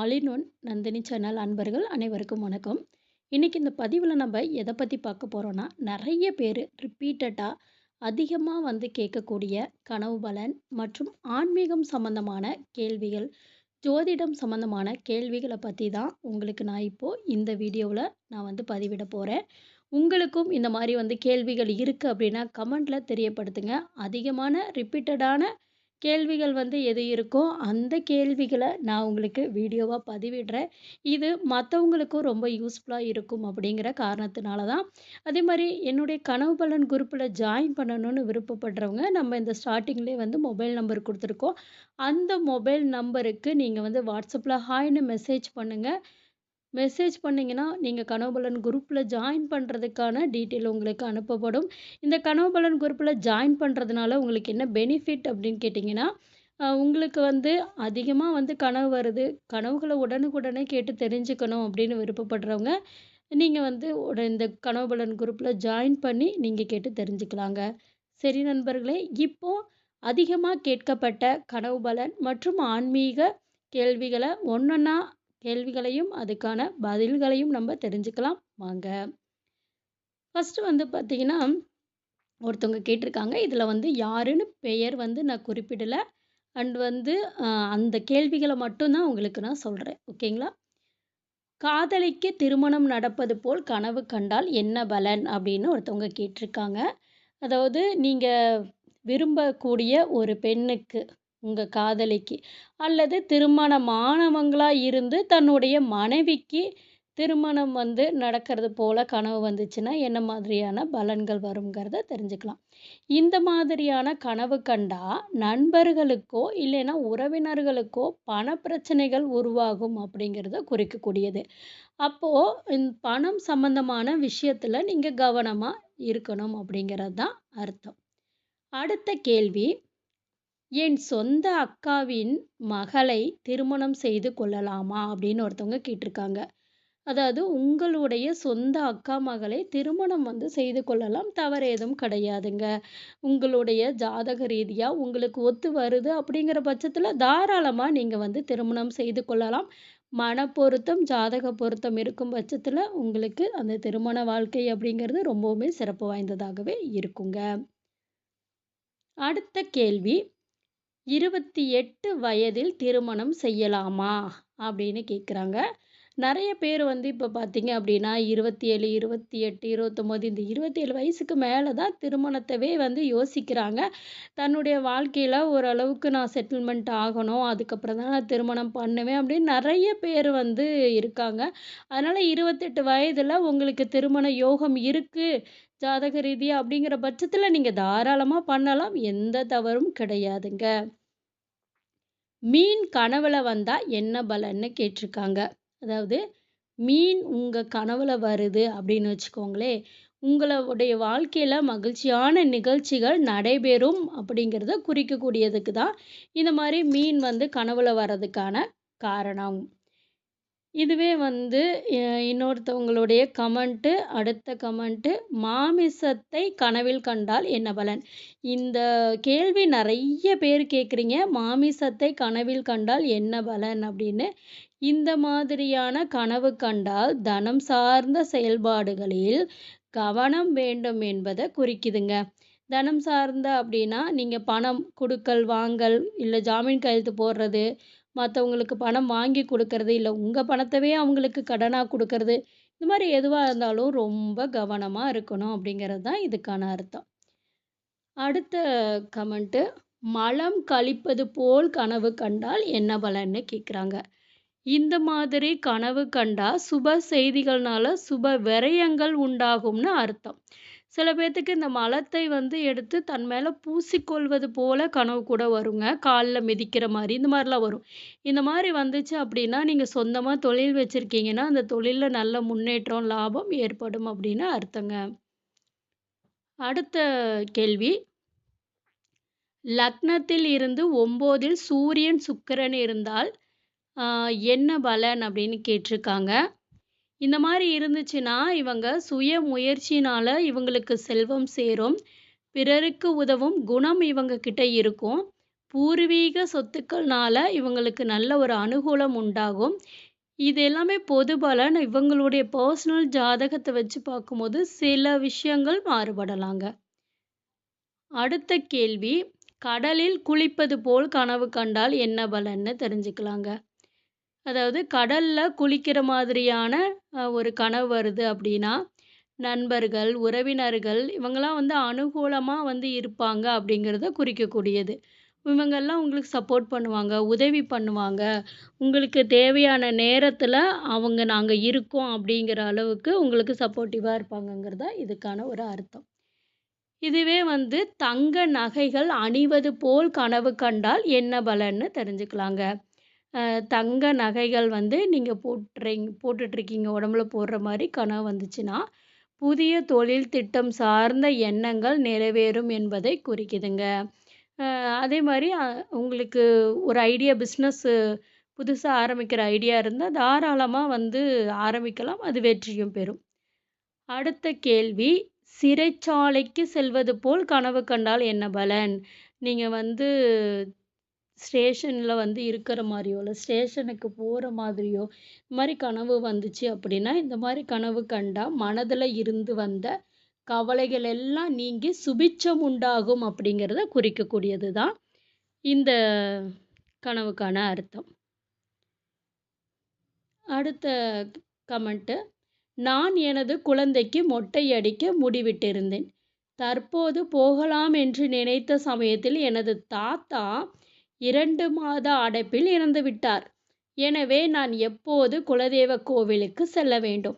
All in one Nandini channel அன்பர்கள் அனைவருக்கும் வணக்கம். இன்றைக்கி இந்த பதிவில் நம்ம எதை பற்றி பார்க்க போகிறோன்னா நிறைய பேர் ரிப்பீட்டடாக அதிகமாக வந்து கேட்கக்கூடிய கனவு பலன் மற்றும் ஆன்மீகம் சம்பந்தமான கேள்விகள் ஜோதிடம் சம்பந்தமான கேள்விகளை பற்றி தான் உங்களுக்கு நான் இப்போது இந்த வீடியோவில் நான் வந்து பதிவிட போகிறேன் உங்களுக்கும் இந்த மாதிரி வந்து கேள்விகள் இருக்குது அப்படின்னா கமெண்டில் தெரியப்படுத்துங்க. அதிகமான ரிப்பீட்டடான கேள்விகள் வந்து எது இருக்கோ அந்த கேள்விகளை நான் உங்களுக்கு வீடியோவாக பதிவிடுறேன். இது மற்றவங்களுக்கும் ரொம்ப யூஸ்ஃபுல்லாக இருக்கும் அப்படிங்கிற காரணத்தினால தான் அதே மாதிரி என்னுடைய கனவு பலன் குரூப்பில் ஜாயின் பண்ணணும்னு விருப்பப்படுறவங்க நம்ம இந்த ஸ்டார்டிங்லேயே வந்து மொபைல் நம்பர் கொடுத்துருக்கோம். அந்த மொபைல் நம்பருக்கு நீங்கள் வந்து வாட்ஸ்அப்பில் ஹாய்னு மெசேஜ் பண்ணுங்கள் மெசேஜ் பண்ணிங்கன்னா நீங்கள் கனவுபலன் குரூப்பில் ஜாயின் பண்ணுறதுக்கான டீட்டெயில் உங்களுக்கு அனுப்பப்படும். இந்த கனவுபலன் குரூப்பில் ஜாயின் பண்ணுறதுனால உங்களுக்கு என்ன பெனிஃபிட் அப்படின்னு கேட்டிங்கன்னா உங்களுக்கு வந்து அதிகமாக வந்து கனவு வருது. கனவுகளை உடனுக்குடனே கேட்டு தெரிஞ்சுக்கணும் அப்படின்னு விருப்பப்படுறவங்க நீங்கள் வந்து உட இந்த கனவுபலன் குரூப்பில் ஜாயின் பண்ணி நீங்கள் கேட்டு தெரிஞ்சுக்கலாங்க. சரி நண்பர்களே இப்போது அதிகமாக கேட்கப்பட்ட கனவு பலன் மற்றும் ஆன்மீக கேள்விகளை ஒன்றொன்னா கேள்விகளையும் அதுக்கான பதில்களையும் நம்ம தெரிஞ்சுக்கலாம். வாங்க. ஃபஸ்ட்டு வந்து பார்த்திங்கன்னா ஒருத்தவங்க கேட்டிருக்காங்க. இதில் வந்து யாருன்னு பெயர் வந்து நான் குறிப்பிடலை. அண்ட் வந்து அந்த கேள்விகளை மட்டும்தான் உங்களுக்கு நான் சொல்கிறேன் ஓகேங்களா? காதலிக்கு திருமணம் நடப்பது போல் கனவு கண்டால் என்ன பலன்? அப்படின்னு ஒருத்தவங்க கேட்டிருக்காங்க. அதாவது நீங்கள் விரும்பக்கூடிய ஒரு பெண்ணுக்கு உங்கள் காதலிக்கு. அல்லது திருமணமானவங்களாக இருந்து தன்னுடைய மனைவிக்கு திருமணம் வந்து நடக்கிறது போல் கனவு வந்துச்சுன்னா என்ன மாதிரியான பலன்கள் வருங்கிறத தெரிஞ்சுக்கலாம். இந்த மாதிரியான கனவு கண்டா நண்பர்களுக்கோ இல்லைன்னா உறவினர்களுக்கோ பண பிரச்சனைகள் உருவாகும் அப்படிங்கிறத குறிக்கக்கூடியது. அப்போது பணம் சம்பந்தமான விஷயத்தில் நீங்கள் கவனமாக இருக்கணும் அப்படிங்கிறது தான் அர்த்தம். அடுத்த கேள்வி என் சொந்த அக்காவின் மகளை திருமணம் செய்து கொள்ளலாமா? அப்படின்னு ஒருத்தவங்க கேட்டிருக்காங்க. அதாவது உங்களுடைய சொந்த அக்கா மகளை திருமணம் வந்து செய்து கொள்ளலாம் தவறு எதுவும் கிடையாதுங்க. உங்களுடைய ஜாதக ரீதியாக உங்களுக்கு ஒத்து வருது அப்படிங்கிற பட்சத்தில் தாராளமாக நீங்கள் வந்து திருமணம் செய்து கொள்ளலாம். மன பொருத்தம் ஜாதக பொருத்தம் இருக்கும் பட்சத்தில் உங்களுக்கு அந்த திருமண வாழ்க்கை அப்படிங்கிறது ரொம்பவுமே சிறப்பு வாய்ந்ததாகவே இருக்குங்க. அடுத்த கேள்வி. இருபத்தி எட்டு வயதில் திருமணம் செய்யலாமா? அப்படின்னு கேட்குறாங்க நிறைய பேர் வந்து இப்போ பார்த்தீங்க அப்படின்னா இருபத்தி ஏழு இருபத்தி எட்டு இருபத்தொம்போது இந்த இருபத்தேழு வயசுக்கு மேலே தான் திருமணத்தவே வந்து யோசிக்கிறாங்க. தன்னுடைய வாழ்க்கையில் ஓரளவுக்கு நான் செட்டில்மெண்ட் ஆகணும் அதுக்கப்புறம் தான் நான் திருமணம் பண்ணுவேன் அப்படின்னு நிறைய பேர் வந்து இருக்காங்க. அதனால் இருபத்தெட்டு வயதில் உங்களுக்கு திருமண யோகம் இருக்குது ஜாதக ரீதியாக அப்படிங்கிற பட்சத்தில் நீங்கள் தாராளமாக பண்ணலாம் எந்த தவறும் கிடையாதுங்க. மீன் கனவுல வந்தால் என்ன பலன்னு கேட்டிருக்காங்க. அதாவது மீன் உங்கள் கனவுல வருது அப்படின்னு வச்சுக்கோங்களேன் உங்களுடைய வாழ்க்கையில் மகிழ்ச்சியான நிகழ்ச்சிகள் நடைபெறும் அப்படிங்கிறத குறிக்கக்கூடியதுக்கு தான் இந்த மாதிரி மீன் வந்து கனவுல வர்றதுக்கான காரணம். இதுவே வந்து இன்னொருத்தவங்களுடைய கமெண்ட்டு அடுத்த கமெண்ட்டு மாமிசத்தை கனவில் கண்டால் என்ன பலன்? இந்த கேள்வி நிறைய பேர் கேட்குறீங்க மாமிசத்தை கனவில் கண்டால் என்ன பலன்? அப்படின்னு இந்த மாதிரியான கனவு கண்டால் தனம் சார்ந்த செயல்பாடுகளில் கவனம் வேண்டும் என்பதை குறிக்குதுங்க. தனம் சார்ந்த அப்படின்னா நீங்கள் பணம் கொடுக்கல் வாங்கல் இல்லை ஜாமீன் கையெழுத்து போடுறது மற்றவங்களுக்கு பணம் வாங்கி கொடுக்கறது இல்லை உங்கள் பணத்தவே அவங்களுக்கு கடனாக கொடுக்கறது இந்த மாதிரி எதுவாக இருந்தாலும் ரொம்ப கவனமாக இருக்கணும் அப்படிங்கிறது தான் இதுக்கான அர்த்தம். அடுத்த கமெண்ட்டு மலம் கழிப்பது போல் கனவு கண்டால் என்ன பலன்னு கேட்குறாங்க இந்த மாதிரி கனவு கண்டா சுப செய்திகள்னால சுப விரயங்கள் உண்டாகும்னு அர்த்தம். சில பேர்த்துக்கு இந்த மலத்தை வந்து எடுத்து தன் மேலே பூசிக்கொள்வது போல கனவு கூட வருங்க. காலில் மிதிக்கிற மாதிரி இந்த மாதிரிலாம் வரும். இந்த மாதிரி வந்துச்சு அப்படின்னா நீங்கள் சொந்தமாக தொழில் வச்சுருக்கீங்கன்னா அந்த தொழிலில் நல்ல முன்னேற்றம் லாபம் ஏற்படும் அப்படின்னு அர்த்தங்க. அடுத்த கேள்வி. லக்னத்தில் இருந்து ஒம்போதில் சூரியன் சுக்கிரன் இருந்தால் என்ன பலன் அப்படின்னு கேட்டிருக்காங்க இந்த மாதிரி இருந்துச்சுன்னா இவங்க சுய முயற்சினால் இவங்களுக்கு செல்வம் சேரும் பிறருக்கு உதவும் குணம் இவங்க கிட்ட இருக்கும் பூர்வீக சொத்துக்கள்னால இவங்களுக்கு நல்ல ஒரு அனுகூலம் உண்டாகும். இது எல்லாமே பொது பலன். இவங்களுடைய பர்சனல் ஜாதகத்தை வச்சு பார்க்கும்போது சில விஷயங்கள் மாறுபடலாங்க. அடுத்த கேள்வி, கடலில் குளிப்பது போல் கனவு கண்டால் என்ன பலன்னு தெரிஞ்சுக்கலாங்க. அதாவது கடலில் குளிக்கிற மாதிரியான ஒரு கனவு வருது அப்படின்னா, நண்பர்கள், உறவினர்கள் இவங்கெல்லாம் வந்து அனுகூலமாக வந்து இருப்பாங்க அப்படிங்கிறத குறிக்கக்கூடியது. இவங்கெல்லாம் உங்களுக்கு சப்போர்ட் பண்ணுவாங்க, உதவி பண்ணுவாங்க. உங்களுக்கு தேவையான நேரத்தில் அவங்க நாங்கள் இருக்கோம் அப்படிங்கிற அளவுக்கு உங்களுக்கு சப்போர்ட்டிவாக இருப்பாங்கங்கிறது தான் இதுக்கான ஒரு அர்த்தம். இதுவே வந்து தங்க நகைகள் அணிவது போல் கனவு கண்டால் என்ன பலன்னு தெரிஞ்சுக்கலாங்க. தங்க நகைகள் வந்து நீங்கள் போட்டுறீங்க போட்டுட்ருக்கீங்க உடம்புல போடுற மாதிரி கனவு வந்துச்சுன்னா, புதிய தொழில் திட்டம் சார்ந்த எண்ணங்கள் நிறைவேறும் என்பதை குறிக்குதுங்க. அதே மாதிரி உங்களுக்கு ஒரு ஐடியா பிஸ்னஸ்ஸு புதுசாக ஆரம்பிக்கிற ஐடியா இருந்தால் தாராளமாக வந்து ஆரம்பிக்கலாம். அது வெற்றியும் பெறும். அடுத்த கேள்வி, சிறைச்சாலைக்கு செல்வது போல் கனவு கண்டால் என்ன பலன்? நீங்கள் வந்து ஸ்டேஷனில் வந்து இருக்கிற மாதிரியோ இல்லை ஸ்டேஷனுக்கு போகிற மாதிரியோ, இந்த மாதிரி கனவு வந்துச்சு அப்படின்னா, இந்த மாதிரி கனவு கண்டால் மனதில் இருந்து வந்த கவலைகள் எல்லாம் நீங்கி சுபிச்சம் உண்டாகும் அப்படிங்கிறத குறிக்கக்கூடியது தான் இந்த கனவுக்கான அர்த்தம். அடுத்த கமெண்ட்டு, நான் எனது குழந்தைக்கு மொட்டை அடிக்க முடிவிட்டிருந்தேன். தற்போது போகலாம் என்று நினைத்த சமயத்தில் எனது தாத்தா இரண்டு மாத அடைப்பில் இறந்துவிட்டார். எனவே நான் எப்போது குலதெய்வ கோவிலுக்கு செல்ல வேண்டும்?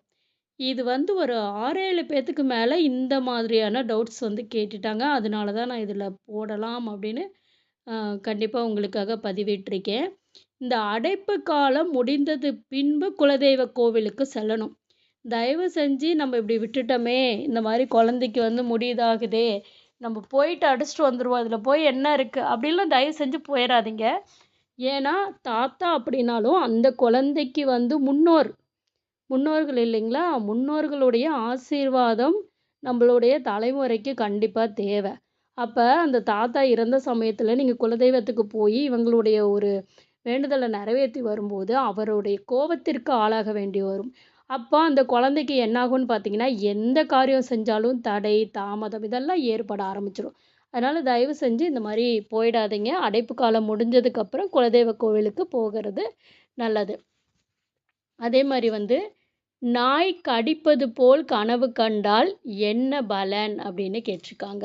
இது வந்து ஒரு 6, 7 பேத்துக்கு இந்த மாதிரியான டவுட்ஸ் வந்து கேட்டுட்டாங்க. அதனால தான் நான் இதில் போடலாம் அப்படின்னு கண்டிப்பாக உங்களுக்காக பதிவிட்டிருக்கேன். இந்த அடைப்பு காலம் முடிந்தது பின்பு குலதெய்வ கோவிலுக்கு செல்லணும். தயவு செஞ்சு நம்ம இப்படி விட்டுட்டோமே, இந்த மாதிரி குழந்தைக்கு வந்து முடியுதாகுதே நம்ம போயிட்டு அடிச்சுட்டு வந்துடுவோம் அதில் போய் என்ன இருக்குது அப்படிலாம் தயவு செஞ்சு போயிடாதீங்க ஏன்னா, தாத்தா அப்படின்னாலும் அந்த குழந்தைக்கு வந்து முன்னோர். முன்னோர்கள் இல்லைங்களா? முன்னோர்களுடைய ஆசீர்வாதம் நம்மளுடைய தலைமுறைக்கு கண்டிப்பாக தேவை அப்போ அந்த தாத்தா இறந்த சமயத்தில் நீங்கள் குலதெய்வத்துக்கு போய் இவங்களுடைய ஒரு வேண்டுதலை நிறைவேற்றி வரும்போது, அவருடைய கோவத்திற்கு ஆளாக வேண்டி வரும். அப்போ அந்த குழந்தைக்கு என்னாகும்னு பார்த்தீங்கன்னா, எந்த காரியம் செஞ்சாலும் தடை, தாமதம் இதெல்லாம் ஏற்பட ஆரம்பிச்சிடும் அதனால் தயவு செஞ்சு இந்த மாதிரி போயிடாதீங்க. அடைப்பு காலம் முடிஞ்சதுக்கப்புறம் குலதெய்வ கோவிலுக்கு போகிறது நல்லது. அதே மாதிரி வந்து, நாய் கடிப்பது போல் கனவு கண்டால் என்ன பலன்? அப்படின்னு கேட்டிருக்காங்க.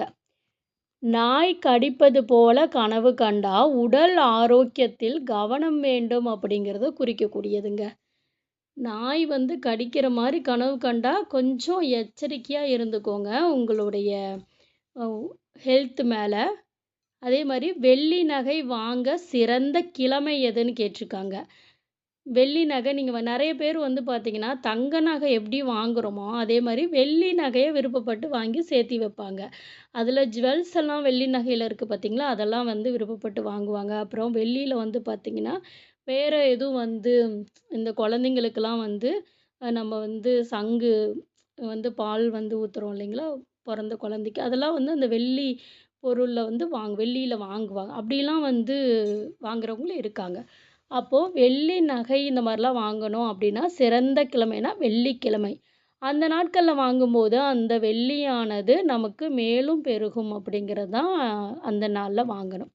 நாய் கடிப்பது போல கனவு கண்டா உடல் ஆரோக்கியத்தில் கவனம் வேண்டும் அப்படிங்கிறத குறிக்கக்கூடியதுங்க. நாய் வந்து கடிக்கிற மாதிரி கனவு கண்டா கொஞ்சம் எச்சரிக்கையாக இருந்துக்கோங்க உங்களுடைய ஹெல்த் மேலே அதே மாதிரி வெள்ளி நகை வாங்க சிறந்த கிழமை எதுன்னு கேட்டிருக்காங்க. வெள்ளி நகை நீங்கள் வ பேர் வந்து பார்த்தீங்கன்னா, தங்க நகை எப்படி வாங்குறோமோ, அதே மாதிரி வெள்ளி நகையை விருப்பப்பட்டு வாங்கி சேர்த்தி வைப்பாங்க. அதில் ஜுவல்ஸ் எல்லாம் வெள்ளி நகையில் இருக்குது பார்த்தீங்களா, அதெல்லாம் வந்து விருப்பப்பட்டு வாங்குவாங்க. அப்புறம் வெள்ளியில் வந்து பார்த்திங்கன்னா வேறு எதுவும் வந்து இந்த குழந்தைங்களுக்கெல்லாம் வந்து நம்ம வந்து சங்கு வந்து பால் வந்து ஊத்துறோம் இல்லைங்களா? பிறந்த குழந்தைக்கு. அதெல்லாம் வந்து அந்த வெள்ளி பொருளில் வந்து வாங் வெள்ளியில் வாங்குவாங்க. அப்படிலாம் வந்து வாங்குறவங்களும் இருக்காங்க. அப்போது வெள்ளி நகை இந்த மாதிரிலாம் வாங்கணும் அப்படின்னா, சிறந்த கிழமைனா வெள்ளிக்கிழமை. அந்த நாட்களில் வாங்கும்போது, அந்த வெள்ளியானது நமக்கு மேலும் பெருகும் அப்படிங்கிறது தான் அந்த நாளில் வாங்கணும்.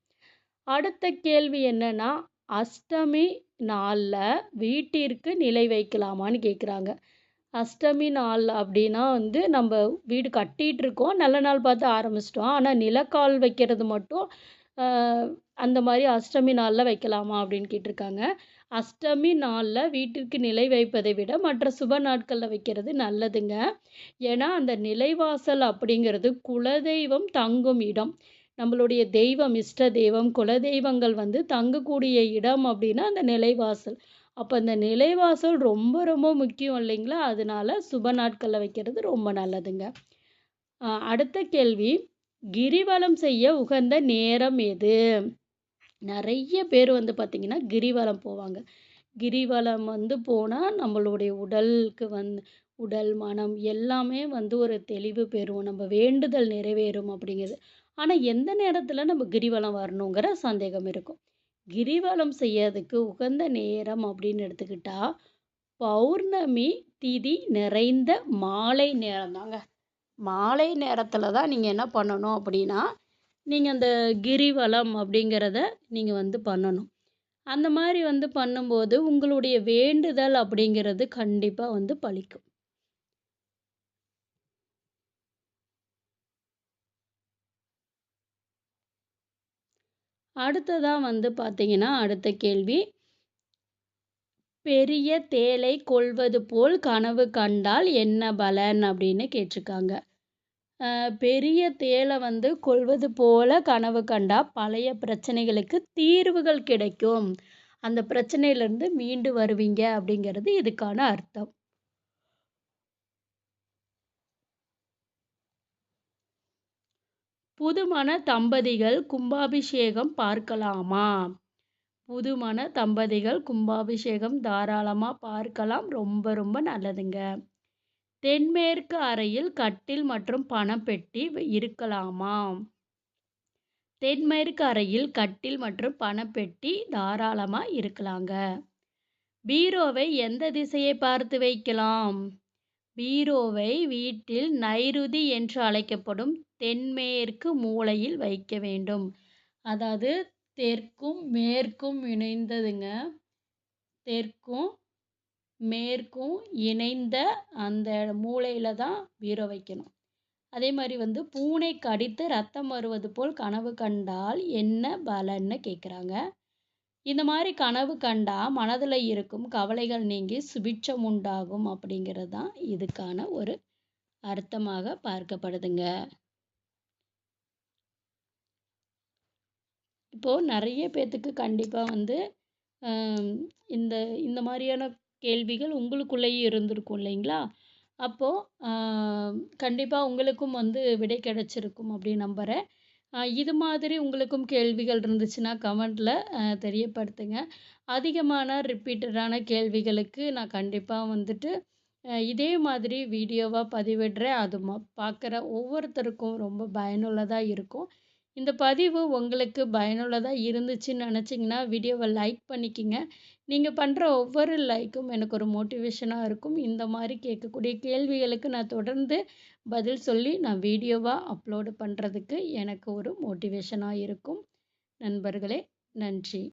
அடுத்த கேள்வி என்னென்னா அஷ்டமி நாளில் வீட்டிற்கு நிலை வைக்கலாமான்னு கேட்குறாங்க. அஷ்டமி நாள் அப்படின்னா வந்து நம்ம வீடு கட்டிட்டுருக்கோம். நல்ல நாள் பார்த்து ஆரம்பிச்சிட்டோம் ஆனால் நிலக்கால் வைக்கிறது மட்டும் அந்த மாதிரி அஷ்டமி நாளில் வைக்கலாமா? அப்படின்னு கேட்டிருக்காங்க. அஷ்டமி நாளில் வீட்டிற்கு நிலை வைப்பதை விட மற்ற சுப நாட்களில் வைக்கிறது நல்லதுங்க. ஏன்னா, அந்த நிலைவாசல் அப்படிங்கிறது குலதெய்வம் தங்கும் இடம். நம்மளுடைய தெய்வம், இஷ்ட தெய்வம், குல தெய்வங்கள் வந்து தங்கக்கூடிய இடம் அப்படின்னா அந்த நிலைவாசல். அப்போ அந்த நிலைவாசல் ரொம்ப ரொம்ப முக்கியம் இல்லைங்களா? அதனால சுப நாட்களில் வைக்கிறது ரொம்ப நல்லதுங்க. அடுத்த கேள்வி, கிரிவலம் செய்ய உகந்த நேரம் எது? நிறைய பேர் வந்து பார்த்திங்கன்னா கிரிவலம் போவாங்க. கிரிவலம் வந்து போனால் நம்மளுடைய உடலுக்கு வந்து உடல், மனம் எல்லாமே வந்து ஒரு தெளிவு பெறும். நம்ம வேண்டுதல் நிறைவேறும் அப்படிங்கிறது. ஆனால் எந்த நேரத்தில் நம்ம கிரிவலம் வரணுங்கிற சந்தேகம் இருக்கும். கிரிவலம் செய்யறதுக்கு உகந்த நேரம் அப்படின்னு எடுத்துக்கிட்டா, பௌர்ணமி திதி நிறைந்த மாலை நேரம் தாங்க. மாலை நேரத்தில் தான் நீங்கள் என்ன பண்ணணும் அப்படின்னா, நீங்கள் அந்த கிரிவலம் அப்படிங்கிறத நீங்கள் வந்து பண்ணணும். அந்த மாதிரி வந்து பண்ணும்போது, உங்களுடைய வேண்டுதல் அப்படிங்கிறது கண்டிப்பாக வந்து பலிக்கும். அடுத்ததாக வந்து பார்த்தீங்கன்னா, அடுத்த கேள்வி. "பெரிய தேளை கொல்வது போல் கனவு கண்டால் என்ன பலன்?" அப்படின்னு கேட்டிருக்காங்க. பெரிய தேலை வந்து கொல்வது போல கனவு கண்டா, பழைய பிரச்சனைகளுக்கு தீர்வுகள் கிடைக்கும். அந்த பிரச்சனையிலேருந்து மீண்டு வருவீங்க அப்படிங்கிறது இதுக்கான அர்த்தம். புதுமண தம்பதிகள் கும்பாபிஷேகம் பார்க்கலாமா? புதுமண தம்பதிகள் கும்பாபிஷேகம் தாராளமாக பார்க்கலாம். ரொம்ப ரொம்ப நல்லதுங்க. தென்மேற்கு அறையில் கட்டில் மற்றும் பணப்பெட்டி இருக்கலாமா? தென்மேற்கு அறையில் கட்டில் மற்றும் பணப்பெட்டி தாராளமாக இருக்கலாங்க. பீரோவை எந்த திசையை பார்த்து வைக்கலாம்? பீரோவை வீட்டில் நைருதி என்று அழைக்கப்படும் தென்மேற்கு மூலையில் வைக்க வேண்டும். அதாவது தெற்கும், மேற்கும் இணைந்ததுங்க. தெற்கும், மேற்கும் இணைந்த அந்த மூலையில தான் பீரோ வைக்கணும். அதே மாதிரி வந்து பூனை கடித்து ரத்தம் வருவது போல் கனவு கண்டால் என்ன பலன்னு கேட்குறாங்க. இந்த மாதிரி கனவு கண்டால் மனதில் இருக்கும் கவலைகள் நீங்கி சுபிட்சம் உண்டாகும் அப்படிங்கிறது தான் இதுக்கான ஒரு அர்த்தமாக பார்க்கப்படுதுங்க. இப்போது நிறைய பேர்த்துக்கு கண்டிப்பாக வந்து இந்த இந்த மாதிரியான கேள்விகள் உங்களுக்குள்ளேயும் இருந்திருக்கும் இல்லைங்களா? அப்போது கண்டிப்பாக உங்களுக்கும் வந்து விடை கிடைச்சிருக்கும் அப்படின்னு நம்புகிறேன் இது மாதிரி உங்களுக்கும் கேள்விகள் இருந்துச்சுன்னா கமெண்டில் தெரியப்படுத்துங்க. அதிகமான ரிப்பீட்டடான கேள்விகளுக்கு நான் கண்டிப்பாக வந்துட்டு இதே மாதிரி வீடியோவாக பதிவிடுறேன். அது ம பார்க்குற ஒவ்வொருத்தருக்கும் ரொம்ப பயனுள்ளதாக இருக்கும். இந்த பதிவு உங்களுக்கு பயனுள்ளதாக இருந்துச்சுன்னு நினச்சிங்கன்னா வீடியோவை லைக் பண்ணிக்கங்க. நீங்கள் பண்ணுற ஒவ்வொரு லைக்கும் எனக்கு ஒரு மோட்டிவேஷனாக இருக்கும். இந்த மாதிரி கேட்கக்கூடிய கேள்விகளுக்கு நான் தொடர்ந்து பதில் சொல்லி, நான் வீடியோவாக அப்லோடு பண்ணுறதுக்கு எனக்கு ஒரு மோட்டிவேஷனாக இருக்கும். நண்பர்களே, நன்றி.